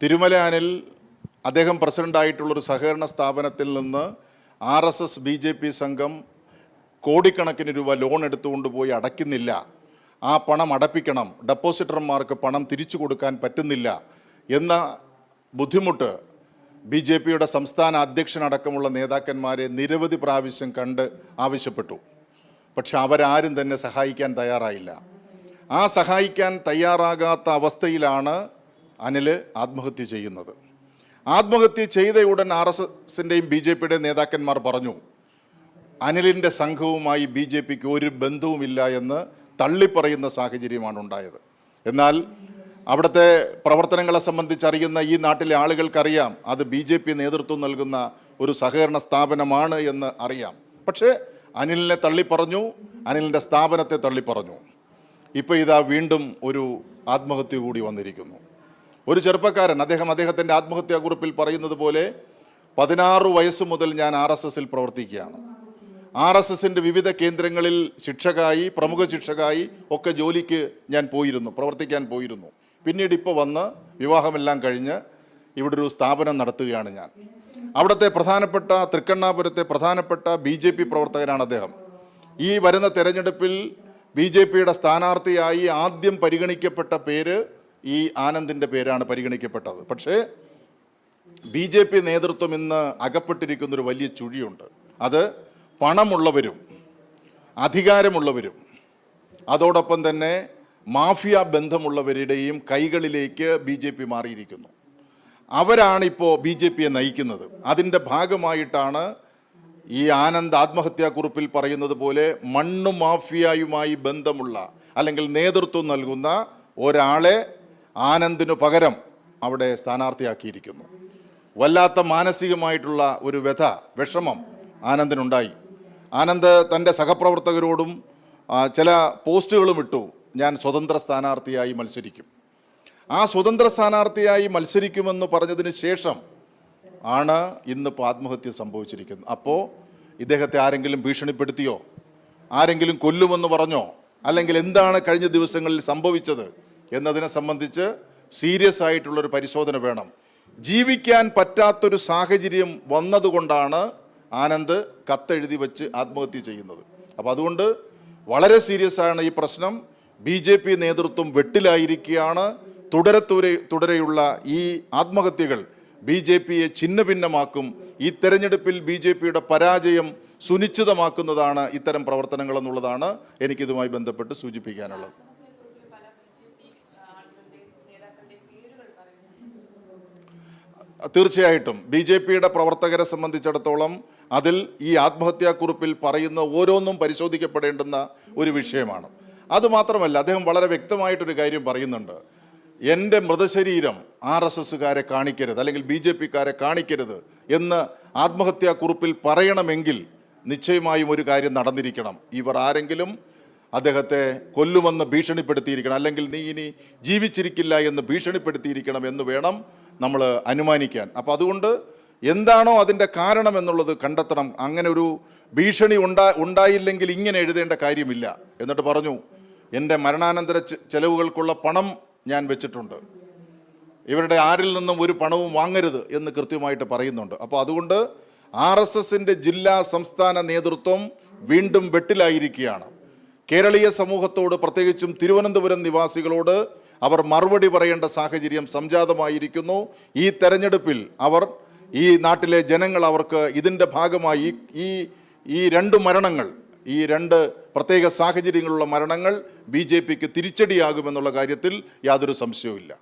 തിരുമലയാനിൽ അദ്ദേഹം പ്രസിഡന്റായിട്ടുള്ളൊരു സഹകരണ സ്ഥാപനത്തിൽ നിന്ന് R S S B J P സംഘം കോടിക്കണക്കിന് രൂപ ലോൺ എടുത്തുകൊണ്ട് പോയി അടയ്ക്കുന്നില്ല. ആ പണം അടപ്പിക്കണം. ഡെപ്പോസിറ്റർമാർക്ക് പണം തിരിച്ചു കൊടുക്കാൻ പറ്റുന്നില്ല എന്ന ബുദ്ധിമുട്ട് ബി ജെ പിയുടെ സംസ്ഥാന അധ്യക്ഷനടക്കമുള്ള നേതാക്കന്മാരെ നിരവധി പ്രാവശ്യം കണ്ട് ആവശ്യപ്പെട്ടു. പക്ഷെ അവരാരും തന്നെ സഹായിക്കാൻ തയ്യാറായില്ല. ആ സഹായിക്കാൻ തയ്യാറാകാത്ത അവസ്ഥയിലാണ് അനിൽ ആത്മഹത്യ ചെയ്യുന്നത്. ആത്മഹത്യ ചെയ്ത ഉടൻ ആർ എസ് എസിന്റെയും ബി ജെ പിയുടെയും നേതാക്കന്മാർ പറഞ്ഞു അനിലിന്റെ സംഘവുമായി ബി ജെ പിക്ക് ഒരു ബന്ധവുമില്ല എന്ന് തള്ളിപ്പറയുന്ന സാഹചര്യമാണ് ഉണ്ടായത്. എന്നാൽ അവിടുത്തെ പ്രവർത്തനങ്ങളെ സംബന്ധിച്ച് അറിയുന്ന ഈ നാട്ടിലെ ആളുകൾക്കറിയാം അത് ബി ജെ പി നേതൃത്വം നൽകുന്ന ഒരു സഹകരണ സ്ഥാപനമാണ് എന്ന് അറിയാം. പക്ഷേ അനിലിനെ തള്ളിപ്പറഞ്ഞു അനിലിന്റെ സ്ഥാപനത്തെ തള്ളിപ്പറഞ്ഞു. ഇപ്പോൾ ഇതാ വീണ്ടും ഒരു ആത്മഹത്യ കൂടി വന്നിരിക്കുന്നു. ഒരു ചെറുപ്പക്കാരൻ അദ്ദേഹം അദ്ദേഹത്തിന്റെ ആത്മഹത്യാ കുറിപ്പിൽ പറയുന്നത് പോലെ പതിനാറ് വയസ്സ് മുതൽ ഞാൻ ആർ എസ് എസിൽ പ്രവർത്തിക്കുകയാണ്. ആർ എസ് എസിന്റെ വിവിധ കേന്ദ്രങ്ങളിൽ ശിക്ഷകായി പ്രമുഖ ശിക്ഷകായി ഒക്കെ ജോലിക്ക് ഞാൻ പോയിരുന്നു പ്രവർത്തിക്കാൻ പോയിരുന്നു. പിന്നീട് ഇപ്പോൾ വന്ന് വിവാഹമെല്ലാം കഴിഞ്ഞ് ഇവിടെ ഒരു സ്ഥാപനം നടത്തുകയാണ് ഞാൻ. അവിടുത്തെ പ്രധാനപ്പെട്ട തൃക്കണ്ണാപുരത്തെ പ്രധാനപ്പെട്ട ബി ജെ പി പ്രവർത്തകനാണ് അദ്ദേഹം. ഈ വരുന്ന തെരഞ്ഞെടുപ്പിൽ ബി ജെ പിയുടെ സ്ഥാനാർത്ഥിയായി ആദ്യം പരിഗണിക്കപ്പെട്ട പേര് ഈ ആനന്ദിന്റെ പേരാണ് പരിഗണിക്കപ്പെട്ടത്. പക്ഷേ ബി ജെ പി നേതൃത്വം ഇന്ന് അകപ്പെട്ടിരിക്കുന്നൊരു വലിയ ചുഴിയുണ്ട്. അത് പണമുള്ളവരും അധികാരമുള്ളവരും അതോടൊപ്പം തന്നെ മാഫിയ ബന്ധമുള്ളവരുടെയും കൈകളിലേക്ക് ബി ജെ പി മാറിയിരിക്കുന്നു. അവരാണിപ്പോൾ ബി ജെ പിയെ നയിക്കുന്നത്. അതിന്റെ ഭാഗമായിട്ടാണ് ഈ ആനന്ദ് ആത്മഹത്യാക്കുറിപ്പിൽ പറയുന്നത് പോലെ മണ്ണു മാഫിയയുമായി ബന്ധമുള്ള അല്ലെങ്കിൽ നേതൃത്വം നൽകുന്ന ഒരാളെ ആനന്ദിനു പകരം അവിടെ സ്ഥാനാർത്ഥിയാക്കിയിരിക്കുന്നു. വല്ലാത്ത മാനസികമായിട്ടുള്ള ഒരു വ്യഥ വിഷമം ആനന്ദിനുണ്ടായി. ആനന്ദ് തന്റെ സഹപ്രവർത്തകരോടും ചില പോസ്റ്റുകളും ഇട്ടു ഞാൻ സ്വതന്ത്ര സ്ഥാനാർത്ഥിയായി മത്സരിക്കും. ആ സ്വതന്ത്ര സ്ഥാനാർത്ഥിയായി മത്സരിക്കുമെന്ന് പറഞ്ഞതിന് ശേഷം ആണ് ഇന്നിപ്പോൾ ആത്മഹത്യ സംഭവിച്ചിരിക്കുന്നത്. അപ്പോൾ ഇദ്ദേഹത്തെ ആരെങ്കിലും ഭീഷണിപ്പെടുത്തിയോ? ആരെങ്കിലും കൊല്ലുമെന്ന് പറഞ്ഞോ? അല്ലെങ്കിൽ എന്താണ് കഴിഞ്ഞ ദിവസങ്ങളിൽ സംഭവിച്ചത്? എന്നതിനെ സംബന്ധിച്ച് സീരിയസ് ആയിട്ടുള്ളൊരു പരിശോധന വേണം. ജീവിക്കാൻ പറ്റാത്തൊരു സാഹചര്യം വന്നതുകൊണ്ടാണ് ആനന്ദ് കത്തെഴുതി വെച്ച് ആത്മഹത്യ ചെയ്യുന്നത്. അപ്പോൾ അതുകൊണ്ട് വളരെ സീരിയസ് ആണ് ഈ പ്രശ്നം. ബി ജെ പി നേതൃത്വം വെട്ടിലായിരിക്കുകയാണ്. തുടരെ തുരെ തുടരെയുള്ള ഈ ആത്മഹത്യകൾ ബി ജെ പിയെ ഛിന്ന ഭിന്നമാക്കും ഈ തെരഞ്ഞെടുപ്പിൽ ബി ജെ പിയുടെ പരാജയം സുനിശ്ചിതമാക്കുന്നതാണ് ഇത്തരം പ്രവർത്തനങ്ങൾ എന്നുള്ളതാണ് എനിക്കിതുമായി ബന്ധപ്പെട്ട് സൂചിപ്പിക്കാനുള്ളത്. തീർച്ചയായിട്ടും ബി ജെ പിയുടെ പ്രവർത്തകരെ സംബന്ധിച്ചിടത്തോളം അതിൽ ഈ ആത്മഹത്യാക്കുറിപ്പിൽ പറയുന്ന ഓരോന്നും പരിശോധിക്കപ്പെടേണ്ടുന്ന ഒരു വിഷയമാണ്. അതുമാത്രമല്ല അദ്ദേഹം വളരെ വ്യക്തമായിട്ടൊരു കാര്യം പറയുന്നുണ്ട്. എന്റെ മൃതശരീരം ആർ എസ് എസ്സുകാരെ കാണിക്കരുത് അല്ലെങ്കിൽ ബി ജെ പിക്കാരെ കാണിക്കരുത് എന്ന് ആത്മഹത്യാക്കുറിപ്പിൽ പറയണമെങ്കിൽ നിശ്ചയമായും ഒരു കാര്യം നടന്നിരിക്കണം. ഇവർ ആരെങ്കിലും അദ്ദേഹത്തെ കൊല്ലുമെന്ന് ഭീഷണിപ്പെടുത്തിയിരിക്കണം അല്ലെങ്കിൽ നീ ഇനി ജീവിച്ചിരിക്കില്ല എന്ന് ഭീഷണിപ്പെടുത്തിയിരിക്കണം എന്ന് വേണം നമ്മൾ അനുമാനിക്കാൻ. അപ്പോൾ അതുകൊണ്ട് എന്താണോ അതിന്റെ കാരണം എന്നുള്ളത് കണ്ടെത്തണം. അങ്ങനെ ഒരു ഭീഷണി ഉണ്ടാ ഉണ്ടായില്ലെങ്കിൽ ഇങ്ങനെ എഴുതേണ്ട കാര്യമില്ല. എന്നിട്ട് പറഞ്ഞു എന്റെ മരണാനന്തര ചെലവുകൾക്കുള്ള പണം ഞാൻ വെച്ചിട്ടുണ്ട്. ഇവരുടെ ആരിൽ നിന്നും ഒരു പണവും വാങ്ങരുത് എന്ന് കൃത്യമായിട്ട് പറയുന്നുണ്ട്. അപ്പോൾ അതുകൊണ്ട് ആർ എസ് എസിന്റെ ജില്ലാ സംസ്ഥാന നേതൃത്വം വീണ്ടും വെട്ടിലായിരിക്കുകയാണ്. കേരളീയ സമൂഹത്തോട് പ്രത്യേകിച്ചും തിരുവനന്തപുരം നിവാസികളോട് അവർ മറുപടി പറയേണ്ട സാഹചര്യം സംജാതമായിരിക്കുന്നു. ഈ തെരഞ്ഞെടുപ്പിൽ അവർ ഈ നാട്ടിലെ ജനങ്ങൾ അവർക്ക് ഇതിന്റെ ഭാഗമായി ഈ ഈ രണ്ട് മരണങ്ങൾ ഈ രണ്ട് പ്രത്യേക സാഹചര്യങ്ങളുള്ള മരണങ്ങൾ ബി ജെ പിക്ക് തിരിച്ചടിയാകുമെന്നുള്ള കാര്യത്തിൽ യാതൊരു സംശയവുമില്ല.